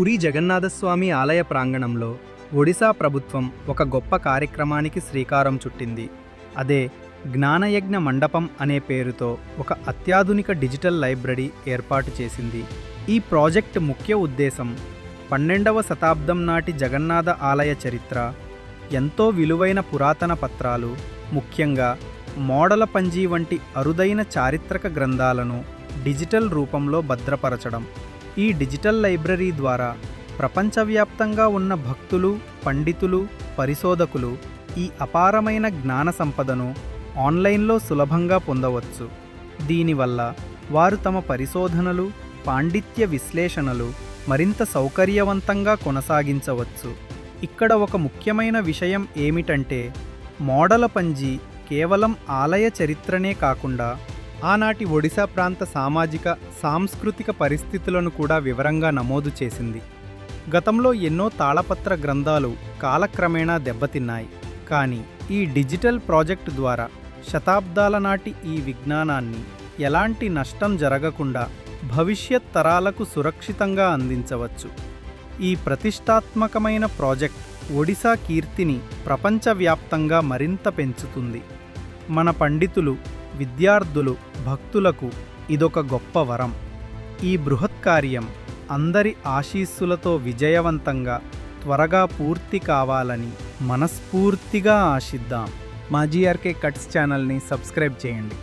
పురి జగన్నాథస్వామి ఆలయ ప్రాంగణంలో ఒడిశా ప్రభుత్వం ఒక గొప్ప కార్యక్రమానికి శ్రీకారం చుట్టింది. అదే జ్ఞానయజ్ఞ మండపం అనే పేరుతో ఒక అత్యాధునిక డిజిటల్ లైబ్రరీ ఏర్పాటు చేసింది. ఈ ప్రాజెక్ట్ ముఖ్య ఉద్దేశం పన్నెండవ శతాబ్దం నాటి జగన్నాథ ఆలయ చరిత్ర ఎంతో విలువైన పురాతన పత్రాలు ముఖ్యంగా మోడల పంజీ వంటి అరుదైన చారిత్రక గ్రంథాలను డిజిటల్ రూపంలో భద్రపరచడం. ఈ డిజిటల్ లైబ్రరీ ద్వారా ప్రపంచవ్యాప్తంగా ఉన్న భక్తులు పండితులు పరిశోధకులు ఈ అపారమైన జ్ఞాన సంపదను ఆన్లైన్లో సులభంగా పొందవచ్చు. దీనివల్ల వారు తమ పరిశోధనలు పాండిత్య విశ్లేషణలు మరింత సౌకర్యవంతంగా కొనసాగించవచ్చు. ఇక్కడ ఒక ముఖ్యమైన విషయం ఏమిటంటే మోడల పంజీ కేవలం ఆలయ చరిత్రనే కాకుండా ఆనాటి ఒడిశా ప్రాంత సామాజిక సాంస్కృతిక పరిస్థితులను కూడా వివరంగా నమోదు చేసింది. గతంలో ఎన్నో తాళపత్ర గ్రంథాలు కాలక్రమేణా దెబ్బతిన్నాయి. కానీ ఈ డిజిటల్ ప్రాజెక్టు ద్వారా శతాబ్దాల నాటి ఈ విజ్ఞానాన్ని ఎలాంటి నష్టం జరగకుండా భవిష్యత్ తరాలకు సురక్షితంగా అందించవచ్చు. ఈ ప్రతిష్టాత్మకమైన ప్రాజెక్ట్ ఒడిశా కీర్తిని ప్రపంచవ్యాప్తంగా మరింత పెంచుతుంది. మన పండితులు విద్యార్థులు భక్తులకు ఇదొక గొప్ప వరం. ఈ బృహత్ కార్యం అందరి ఆశీస్సులతో విజయవంతంగా త్వరగా పూర్తి కావాలని మనస్ఫూర్తిగా ఆశిద్దాం. మా జీఆర్కే కట్స్ ఛానల్ని సబ్స్క్రైబ్ చేయండి.